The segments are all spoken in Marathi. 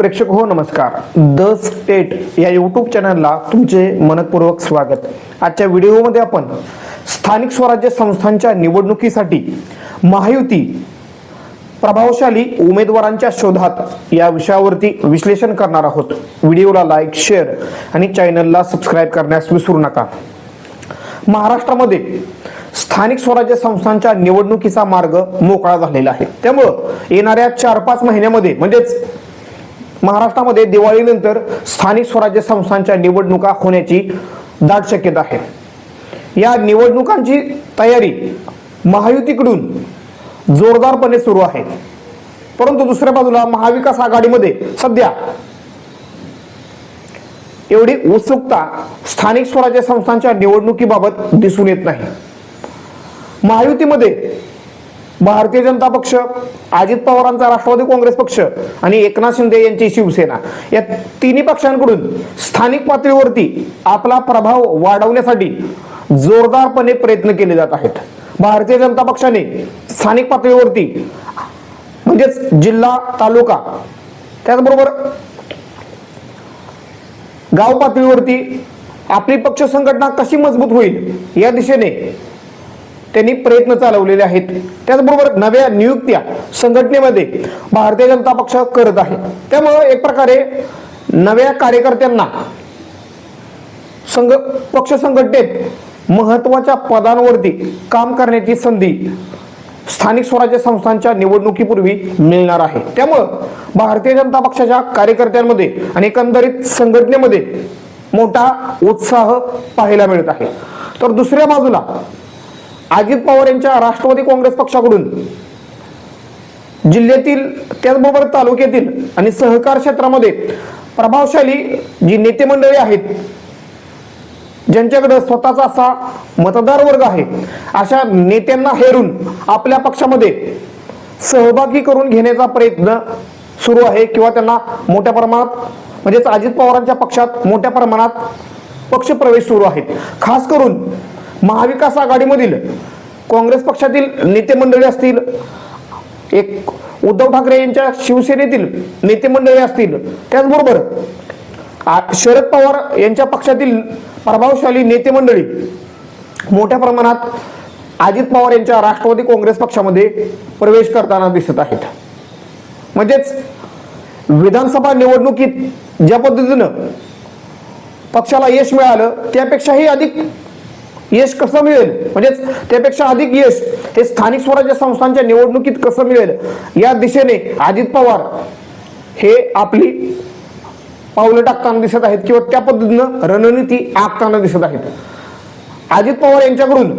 प्रेक्षक हो नमस्कार. द स्टेट या यूट्यूब चॅनलला तुमचे मनपूर्वक स्वागत. आजच्या व्हिडिओमध्ये आपण स्थानिक स्वराज्य संस्थांच्या निवडणुकीसाठी महायुती प्रभावशाली उमेदवारांच्या शोधात या विषयावरती विश्लेषण करणार आहोत. व्हिडिओला लाईक शेअर आणि चॅनलला सबस्क्राईब करण्यास विसरू नका. महाराष्ट्रामध्ये स्थानिक स्वराज्य संस्थांच्या निवडणुकीचा मार्ग मोकळा झालेला आहे. त्यामुळं येणाऱ्या चार पाच महिन्यामध्ये म्हणजेच महाराष्ट्रामध्ये दिवाळीनंतर स्थानिक स्वराज्य संस्थांच्या निवडणुका होण्याची दाट शक्यता आहे. या निवडणुकांची तयारी महायुतीकडून जोरदारपणे सुरू आहे. परंतु दुसऱ्या बाजूला महाविकास आघाडीमध्ये सध्या एवढी उत्सुकता स्थानिक स्वराज्य संस्थांच्या निवडणुकीबाबत दिसून येत नाही. महायुतीमध्ये भारतीय जनता पक्ष अजित पवारांचा राष्ट्रवादी काँग्रेस पक्ष आणि एकनाथ शिंदे यांची शिवसेना. या तिन्ही पक्षांकडून स्थानिक पातळीवरती आपला प्रभाव वाढवण्यासाठी जोरदारपणे प्रयत्न केले जात आहेत. भारतीय जनता पक्षाने स्थानिक पातळीवरती म्हणजेच जिल्हा तालुका त्याचबरोबर गाव पातळीवरती आपली पक्ष संघटना कशी मजबूत होईल या दिशेने त्यांनी प्रयत्न चालवलेले आहेत. त्याचबरोबर नव्या नियुक्त्या संघटनेमध्ये भारतीय जनता पक्ष करत आहे. त्यामुळं एक प्रकारे नव्या कार्यकर्त्यांना संघ पक्ष संघटनेत महत्त्वाच्या पदांवरती काम करण्याची संधी स्थानिक स्वराज्य संस्थांच्या निवडणुकीपूर्वी मिळणार आहे. त्यामुळं भारतीय जनता पक्षाच्या कार्यकर्त्यांमध्ये आणि एकंदरीत संघटनेमध्ये मोठा उत्साह पाहायला मिळत आहे. तर दुसऱ्या बाजूला अजित पवार यांच्या राष्ट्रवादी काँग्रेस पक्षाकडून जिल्ह्यातील त्याचबरोबर तालुक्यातील आणि सहकार क्षेत्रामध्ये प्रभावशाली जी नेते मंडळी आहेत ज्यांच्याकडे स्वतःचा असा मतदार वर्ग आहे अशा नेत्यांना हेरून आपल्या पक्षामध्ये सहभागी करून घेण्याचा प्रयत्न सुरू आहे किंवा त्यांना मोठ्या प्रमाणात म्हणजेच अजित पवारांच्या पक्षात मोठ्या प्रमाणात पक्ष प्रवेश सुरू आहेत. खास करून महाविकास आघाडीमधील काँग्रेस पक्षातील नेते मंडळी असतील एक उद्धव ठाकरे यांच्या शिवसेनेतील नेते मंडळी असतील त्याचबरोबर शरद पवार यांच्या पक्षातील प्रभावशाली नेते मंडळी मोठ्या प्रमाणात अजित पवार यांच्या राष्ट्रवादी काँग्रेस पक्षामध्ये प्रवेश करताना दिसत आहेत. म्हणजेच विधानसभा निवडणुकीत ज्या पद्धतीनं पक्षाला यश मिळालं त्यापेक्षाही अधिक यश कसं मिळेल? म्हणजेच त्यापेक्षा अधिक यश हे स्थानिक स्वराज्य संस्थांच्या निवडणुकीत कसं मिळेल? या दिशेने अजित पवार हे आपली पावलं टाकताना दिसत आहेत किंवा त्या पद्धतीनं रणनीती आखताना दिसत आहेत. अजित पवार यांच्याकडून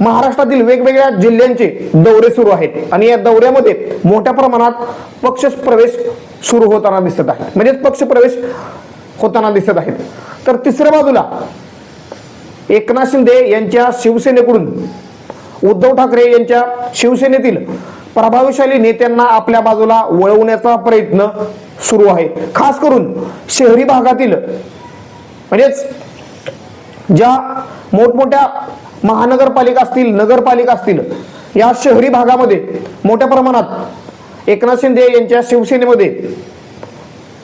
महाराष्ट्रातील वेगवेगळ्या जिल्ह्यांचे दौरे सुरू आहेत आणि या दौऱ्यामध्ये मोठ्या प्रमाणात पक्ष प्रवेश सुरू होताना दिसत आहे म्हणजेच पक्ष प्रवेश होताना दिसत आहेत. तर तिसऱ्या बाजूला एकनाथ शिंदे यांच्या शिवसेनेकडून उद्धव ठाकरे यांच्या शिवसेनेतील प्रभावशाली नेत्यांना आपल्या बाजूला वळवण्याचा प्रयत्न सुरू आहे. खास करून शहरी भागातील म्हणजेच ज्या मोठमोठ्या महानगरपालिका असतील नगरपालिका असतील या शहरी भागामध्ये मोठ्या प्रमाणात एकनाथ शिंदे यांच्या शिवसेनेमध्ये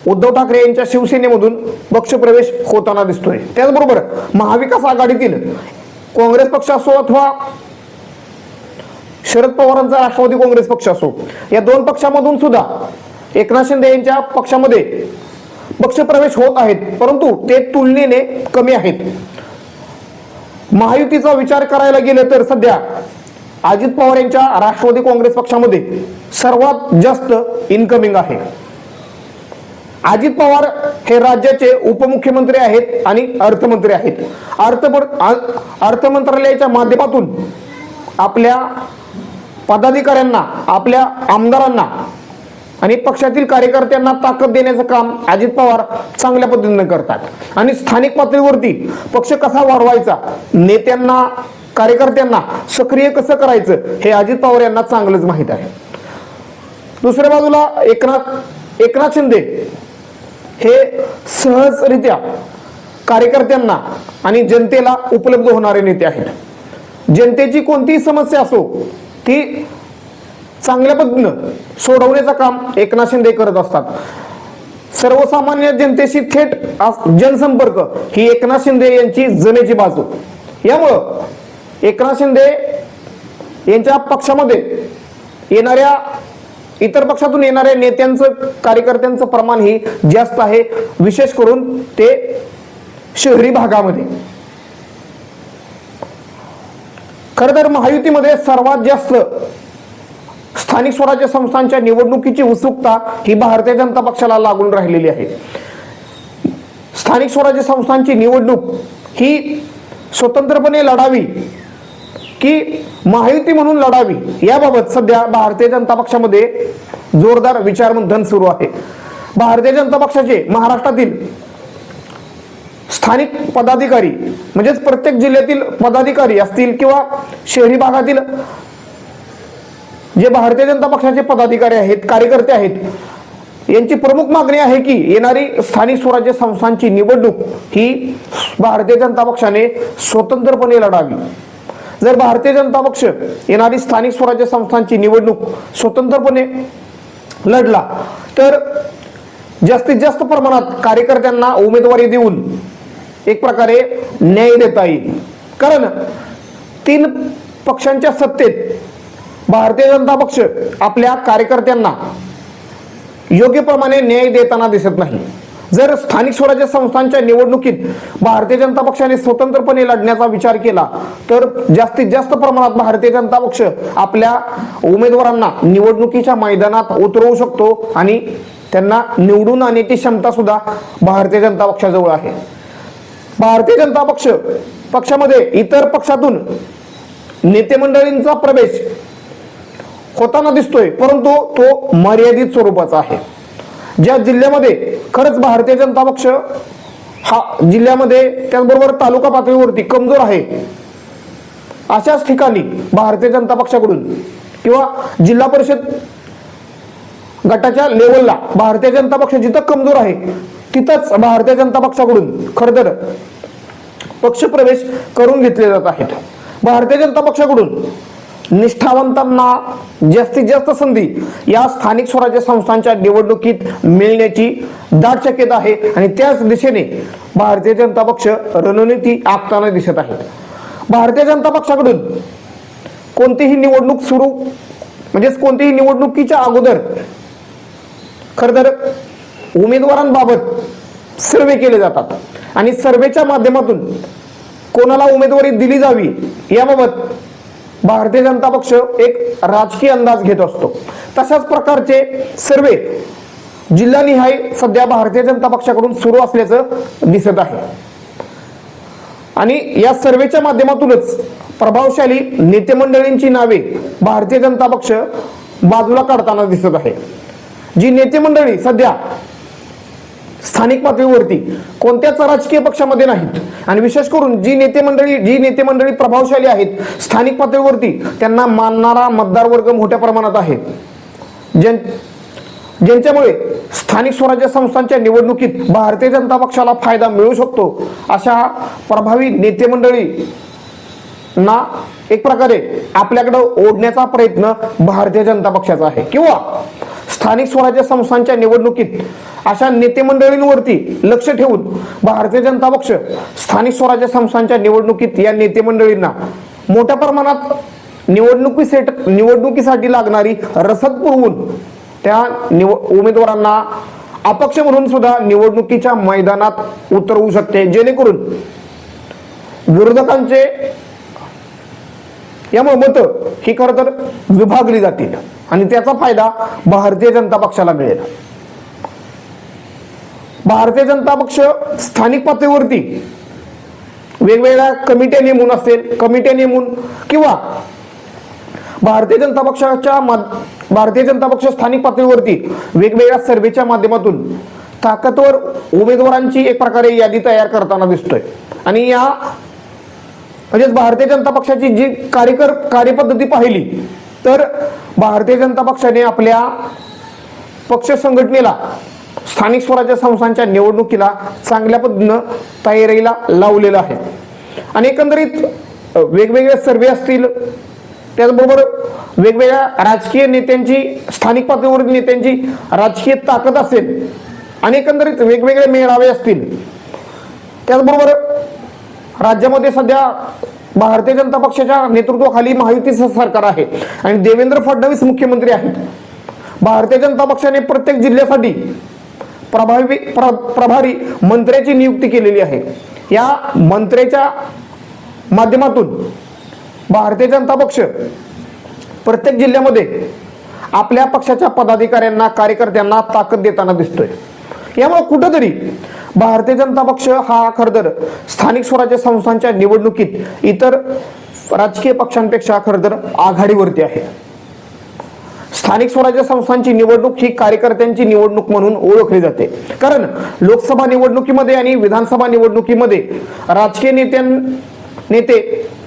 उद्धव ठाकरे यांच्या शिवसेनेमधून पक्षप्रवेश होताना दिसतोय. त्याचबरोबर महाविकास आघाडीतील काँग्रेस पक्ष असो अथवा शरद पवारांचा राष्ट्रवादी काँग्रेस पक्ष असो या दोन पक्षामधून सुद्धा एकनाथ शिंदे यांच्या पक्षामध्ये पक्षप्रवेश होत आहेत परंतु ते तुलनेने कमी आहेत. महायुतीचा विचार करायला गेलं तर सध्या अजित पवार यांच्या राष्ट्रवादी काँग्रेस पक्षामध्ये सर्वात जास्त इन्कमिंग आहे. अजित पवार हे राज्याचे उपमुख्यमंत्री आहेत आणि अर्थमंत्री आहेत. अर्थ अर्थ मंत्रालयाच्या माध्यमातून आपल्या पदाधिकाऱ्यांना आपल्या आमदारांना आणि पक्षातील कार्यकर्त्यांना ताकद देण्याचं काम अजित पवार चांगल्या पद्धतीने करतात. आणि स्थानिक पातळीवरती पक्ष कसा वाढवायचा नेत्यांना कार्यकर्त्यांना सक्रिय कसं करायचं हे अजित पवार यांना चांगलंच माहीत आहे. दुसऱ्या बाजूला एकनाथ एकनाथ शिंदे हे सहजरित्या कार्यकर्त्यांना आणि जनतेला उपलब्ध होणारे नेते आहेत. जनतेची कोणतीही समस्या असो ती चांगल्या पद्धतीनं सोडवण्याचं काम एकनाथ शिंदे करत असतात. सर्वसामान्य जनतेशी थेट जनसंपर्क ही एकनाथ शिंदे यांची जमेची बाजू. यामुळं एकनाथ शिंदे यांच्या पक्षामध्ये येणाऱ्या इतर पक्षातून येणाऱ्या नेत्यांचं कार्यकर्त्यांचं प्रमाण ही जास्त आहे. विशेष करून ते शहरी भागामध्ये. खरं तर महायुतीमध्ये सर्वात जास्त स्थानिक स्वराज्य संस्थांच्या निवडणुकीची उत्सुकता ही भारतीय जनता पक्षाला लागून राहिलेली आहे. स्थानिक स्वराज्य संस्थांची निवडणूक ही स्वतंत्रपणे लढावी की माहिती म्हणून लढावी. याबाबत सध्या भारतीय जनता पक्षामध्ये जोरदार विचारमंथन सुरू आहे. भारतीय जनता पक्षाचे महाराष्ट्रातील स्थानिक पदाधिकारी म्हणजेच प्रत्येक जिल्ह्यातील पदाधिकारी असतील किंवा शहरी भागातील जे भारतीय जनता पक्षाचे पदाधिकारी आहेत कार्यकर्ते आहेत यांची प्रमुख मागणी आहे की येणारी स्थानिक स्वराज्य संस्थांची निवडणूक ही भारतीय जनता पक्षाने स्वतंत्रपणे लढावी. जर भारतीय जनता पक्ष येणारी स्थानिक स्वराज्य संस्थांची निवडणूक स्वतंत्रपणे लढला तर जास्तीत जास्त प्रमाणात कार्यकर्त्यांना उमेदवारी देऊन एक प्रकारे न्याय देता येईल. कारण तीन पक्षांच्या सत्तेत भारतीय जनता पक्ष आपल्या कार्यकर्त्यांना योग्य प्रमाणे न्याय देताना दिसत नाही. जर स्थानिक स्वराज्य संस्थांच्या निवडणुकीत भारतीय जनता पक्षाने स्वतंत्रपणे लढण्याचा विचार केला तर जास्तीत जास्त प्रमाणात भारतीय जनता पक्ष आपल्या उमेदवारांना निवडणुकीच्या मैदानात उतरवू शकतो आणि त्यांना निवडून आणण्याची क्षमता सुद्धा भारतीय जनता पक्षाजवळ आहे. भारतीय जनता पक्ष पक्षामध्ये इतर पक्षातून नेते मंडळींचा प्रवेश होताना दिसतोय परंतु तो मर्यादित स्वरूपाचा आहे. ज्या जिल्ह्यामध्ये खरंच भारतीय जनता पक्ष हा जिल्ह्यामध्ये त्याचबरोबर तालुका पातळीवरती कमजोर आहे अशाच ठिकाणी भारतीय जनता पक्षाकडून किंवा जिल्हा परिषद गटाच्या लेवलला भारतीय जनता पक्ष जिथं कमजोर आहे तिथंच भारतीय जनता पक्षाकडून खरतर तर पक्षप्रवेश करून घेतले जात आहेत. भारतीय जनता पक्षाकडून निष्ठावंतांना जास्तीत जास्त संधी या स्थानिक स्वराज्य संस्थांच्या निवडणुकीत मिळण्याची दाट शक्यता आहे. आणि त्याच दिशेने भारतीय जनता पक्ष रणनीती आखताना दिसत आहे. भारतीय जनता पक्षाकडून कोणतीही निवडणूक सुरू म्हणजेच कोणतीही निवडणुकीच्या अगोदर खर तर उमेदवारांबाबत सर्वे केले जातात. आणि सर्वेच्या माध्यमातून कोणाला उमेदवारी दिली जावी याबाबत भारतीय जनता पक्ष एक राजकीय अंदाज घेत असतो. तशाच प्रकारचे सर्वे जिल्हानिहाय सध्या भारतीय जनता पक्षाकडून सुरू असल्याचं दिसत आहे. आणि या सर्वेच्या माध्यमातूनच प्रभावशाली नेतेमंडळींची नावे भारतीय जनता पक्ष बाजूला काढताना दिसत आहे. जी नेतेमंडळी सध्या स्थानिक पातळीवरती कोणत्याच राजकीय पक्षामध्ये नाहीत. आणि विशेष करून जी नेते मंडळी जी नेते मंडळी प्रभावशाली आहेत स्थानिक पातळीवरती त्यांना मानणारा मतदार वर्ग मोठ्या प्रमाणात आहे. ज्यां ज्यांच्यामुळे स्थानिक स्वराज्य संस्थांच्या निवडणुकीत भारतीय जनता पक्षाला फायदा मिळू शकतो अशा प्रभावी नेते मंडळी ना एक प्रकारे आपल्याकडे ओढण्याचा प्रयत्न भारतीय जनता पक्षाचा आहे. किंवा स्थानिक स्वराज्य संस्थांच्या निवडणुकीत अशा नेते मंडळींवरती लक्ष ठेवून भारतीय जनता पक्ष स्थानिक स्वराज्य संस्थांच्या निवडणुकीत या नेते मंडळींना मोठ्या प्रमाणात निवडणुकीसेट निवडणुकीसाठी लागणारी रसद पुरवून त्या निव उमेदवारांना अपक्ष म्हणून सुद्धा निवडणुकीच्या मैदानात उतरवू शकते. जेणेकरून विरोधकांचे यामुळे मतं ही खरं तर विभागली जातील. आणि त्याचा फायदा भारतीय जनता पक्षाला मिळेल. भारतीय जनता पक्ष स्थानिक पातळीवरती वेगवेगळ्या कमिट्या नेमून असेल कमिट्या नेमून किंवा भारतीय जनता पक्षाच्या भारतीय जनता पक्ष स्थानिक पातळीवरती वेगवेगळ्या सर्वेच्या माध्यमातून ताकदवर उमेदवारांची एक प्रकारे यादी तयार करताना दिसतोय. आणि या म्हणजेच भारतीय जनता पक्षाची जी कार्यकर कार्यपद्धती पाहिली तर भारतीय जनता पक्षाने आपल्या पक्ष संघटनेला स्थानिक स्वराज्य संस्थांच्या निवडणुकीला चांगल्या पद्धतीनं तयारीला लावलेलं आहे. आणि एकंदरीत वेगवेगळे सर्वे असतील त्याचबरोबर वेगवेगळ्या राजकीय नेत्यांची स्थानिक पातळीवरील नेत्यांची राजकीय ताकद असेल आणि एकंदरीत वेगवेगळे मेळावे असतील. त्याचबरोबर राज्यामध्ये सध्या भारतीय जनता पक्षाच्या नेतृत्वाखाली महायुतीचं सरकार आहे. आणि देवेंद्र फडणवीस मुख्यमंत्री आहेत. भारतीय जनता पक्षाने प्रत्येक जिल्ह्यासाठी प्रभावी प्र- प्रभारी मंत्र्याची नियुक्ती केलेली आहे. या मंत्र्याच्या माध्यमातून भारतीय जनता पक्ष प्रत्येक जिल्ह्यामध्ये आपल्या पक्षाच्या पदाधिकाऱ्यांना कार्यकर्त्यांना ताकद देताना दिसतोय. यामुळे कुठंतरी भारतीय जनता पक्ष हा खरं तर स्थानिक स्वराज्य संस्थांच्या निवडणुकीत इतर राजकीय पक्षांपेक्षा खरं तर आघाडीवरती आहे. स्थानिक स्वराज्य संस्थांची निवडणूक ही कार्यकर्त्यांची निवडणूक म्हणून ओळखली जाते. कारण लोकसभा निवडणुकीमध्ये आणि विधानसभा निवडणुकीमध्ये राजकीय नेत्यां नेते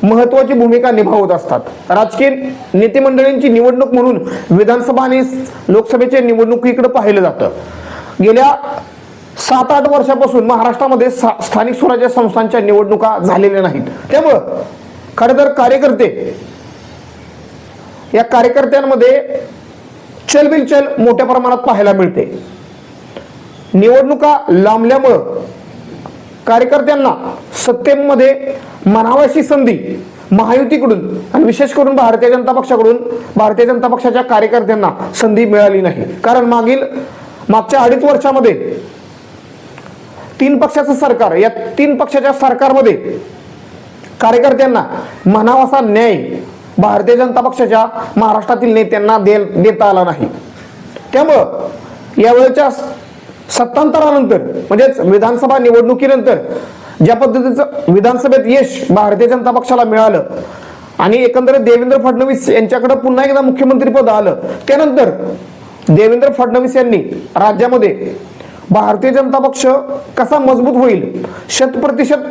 महत्वाची भूमिका निभावत असतात. राजकीय नेते मंडळींची निवडणूक म्हणून विधानसभा आणि लोकसभेच्या निवडणुकीकडे पाहिलं जातं. गेल्या सात आठ वर्षापासून महाराष्ट्रामध्ये सा- स्थानिक स्वराज्य संस्थांच्या निवडणुका झालेल्या नाहीत. त्यामुळं खरं तर कार्यकर्ते या कार्यकर्त्यांमध्ये चलबिलचल मोठ्या प्रमाणात पाहायला मिळते. निवडणुका लांबल्यामुळं कार्यकर्त्यांना सत्तेमध्ये म्हणावयाची संधी महायुतीकडून आणि विशेष करून भारतीय जनता पक्षाकडून भारतीय जनता पक्षाच्या कार्यकर्त्यांना संधी मिळाली नाही. कारण मागील मागच्या अडीच वर्षामध्ये तीन पक्षाचं सरकार या तीन पक्षाच्या सरकारमध्ये कार्यकर्त्यांना म्हणावासा न्याय भारतीय जनता पक्षाच्या महाराष्ट्रातील नेत्यांना दे देता आला नाही. त्यामुळं यावेळेच्या सत्तांतरानंतर म्हणजेच विधानसभा निवडणुकीनंतर ज्या पद्धतीचं विधानसभेत यश भारतीय जनता पक्षाला मिळालं आणि एकंदरीत देवेंद्र फडणवीस यांच्याकडे पुन्हा एकदा मुख्यमंत्रीपद आलं त्यानंतर देवेंद्र फडणवीस यांनी राज्यामध्ये भारतीय जनता पक्ष कसा मजबूत होईल? शत प्रतिशत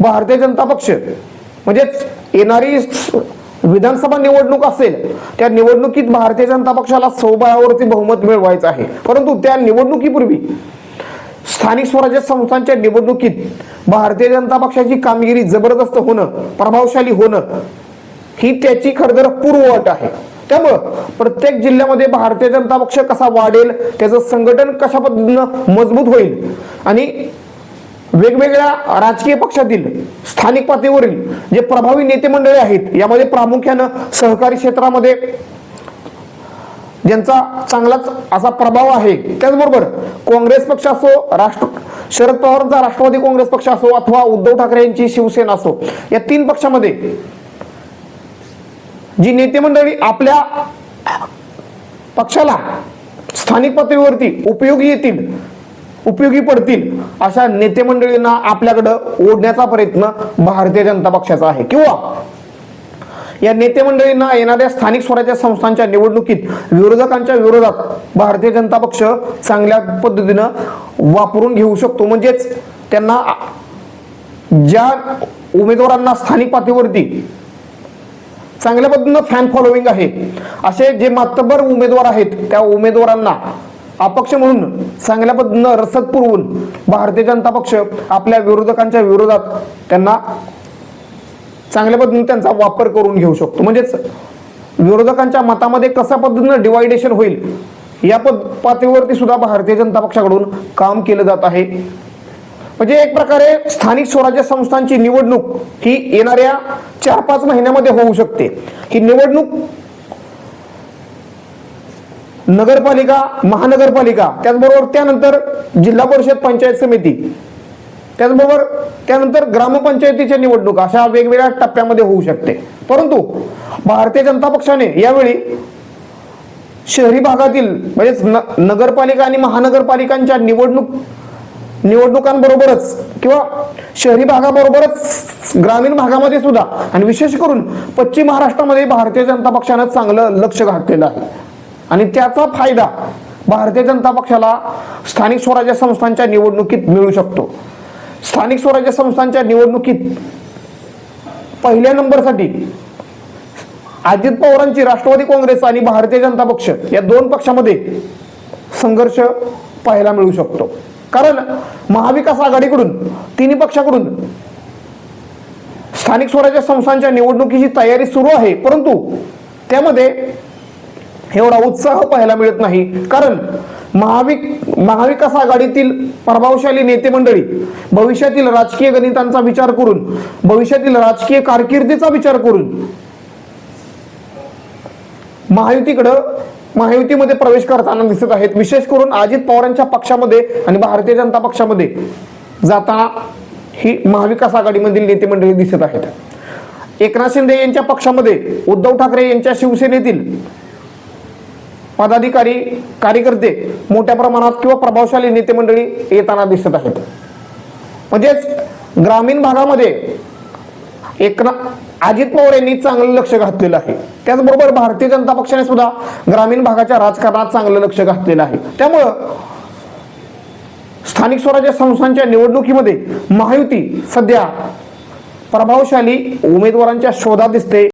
भारतीय जनता पक्ष म्हणजेच येणारी विधानसभा निवडणूक असेल त्या निवडणुकीत भारतीय जनता पक्षाला सौबळावरती बहुमत मिळवायचं आहे. परंतु त्या निवडणुकीपूर्वी स्थानिक स्वराज्य संस्थांच्या निवडणुकीत भारतीय जनता पक्षाची कामगिरी जबरदस्त होणं प्रभावशाली होणं ही त्याची खरदर पूर्वअट आहे. त्यामुळं प्रत्येक जिल्ह्यामध्ये भारतीय जनता पक्ष कसा वाढेल त्याचं संघटन कशा पद्धतीनं मजबूत होईल आणि वेगवेगळ्या राजकीय पक्षातील स्थानिक पातळीवरील जे प्रभावी नेते मंडळी आहेत यामध्ये प्रामुख्यानं सहकारी क्षेत्रामध्ये ज्यांचा चांगलाच असा प्रभाव आहे त्याचबरोबर काँग्रेस पक्ष असो राष्ट्र शरद पवारांचा राष्ट्रवादी काँग्रेस पक्ष असो अथवा उद्धव ठाकरे यांची शिवसेना असो या तीन पक्षामध्ये जी नेते मंडळी आपल्या पक्षाला स्थानिक पातळीवरती उपयोगी येतील उपयोगी पडतील अशा नेते मंडळींना आपल्याकडं ओढण्याचा प्रयत्न भारतीय जनता पक्षाचा आहे. किंवा या नेते मंडळींना येणाऱ्या स्थानिक स्वराज्य संस्थांच्या निवडणुकीत विरोधकांच्या विरोधात भारतीय जनता पक्ष चांगल्या पद्धतीनं वापरून घेऊ शकतो. म्हणजेच त्यांना ज्या उमेदवारांना स्थानिक पातळीवरती चांगल्या पद्धतीनं फॅन फॉलोईंग आहे. असे जे मातबर उमेदवार आहेत त्या उमेदवारांना अपक्ष म्हणून चांगल्या पद्धतीनं रसद पुरवून भारतीय जनता पक्ष आपल्या विरोधकांच्या विरोधात त्यांना चांगल्या पद्धतीने त्यांचा वापर करून घेऊ शकतो. म्हणजेच विरोधकांच्या मतामध्ये कशा पद्धतीनं डिवायडेशन होईल या पद पातळीवरती सुद्धा भारतीय जनता पक्षाकडून काम केलं जात आहे. म्हणजे एक प्रकारे स्थानिक स्वराज्य संस्थांची निवडणूक ही येणाऱ्या चार पाच महिन्यामध्ये होऊ शकते. ही निवडणूक नगरपालिका महानगरपालिका त्याचबरोबर त्यानंतर जिल्हा परिषद पंचायत समिती त्याचबरोबर त्यानंतर ग्रामपंचायतीच्या निवडणूक अशा वेगवेगळ्या टप्प्यामध्ये होऊ शकते. परंतु भारतीय जनता पक्षाने यावेळी शहरी भागातील म्हणजेच न नगरपालिका आणि महानगरपालिकांच्या निवडणूक निवडणुकांबरोबरच किंवा शहरी भागाबरोबरच ग्रामीण भागामध्ये सुद्धा आणि विशेष करून पश्चिम महाराष्ट्रामध्ये भारतीय जनता पक्षानं चांगलं लक्ष घातलेलं आहे. आणि त्याचा फायदा भारतीय जनता पक्षाला स्थानिक स्वराज्य संस्थांच्या निवडणुकीत मिळू शकतो. स्थानिक स्वराज्य संस्थांच्या निवडणुकीत पहिल्या नंबरसाठी अजित पवारांची राष्ट्रवादी काँग्रेस आणि भारतीय जनता पक्ष या दोन पक्षामध्ये संघर्ष पाहायला मिळू शकतो. कारण महाविकास आघाडीकडून तिन्ही पक्षाकडून स्थानिक स्वराज्य संस्थांच्या निवडणुकीची तयारी सुरू आहे. परंतु त्यामध्ये एवढा उत्साह पाहायला मिळत नाही. कारण महाविक महाविकास आघाडीतील प्रभावशाली नेते मंडळी भविष्यातील राजकीय गणितांचा विचार करून भविष्यातील राजकीय कारकिर्दीचा विचार करून महायुतीकडं महायुतीमध्ये प्रवेश करताना दिसत आहेत. विशेष करून अजित पवारांच्या पक्षामध्ये आणि भारतीय जनता पक्षामध्ये जाताना ही महाविकास आघाडीमधील नेते मंडळी दिसत आहेत. एकनाथ शिंदे यांच्या पक्षामध्ये उद्धव ठाकरे यांच्या शिवसेनेतील पदाधिकारी कार्यकर्ते मोठ्या प्रमाणात किंवा प्रभावशाली नेते मंडळी येताना दिसत आहेत. म्हणजेच ग्रामीण भागामध्ये एकना अजित पवार यांनी चांगलं लक्ष घातलेलं आहे. त्याचबरोबर भारतीय जनता पक्षाने सुद्धा ग्रामीण भागाच्या राजकारणात चांगलं लक्ष घातलेलं आहे. त्यामुळं स्थानिक स्वराज्य संस्थांच्या निवडणुकीमध्ये महायुती सध्या प्रभावशाली उमेदवारांच्या शोधात दिसते.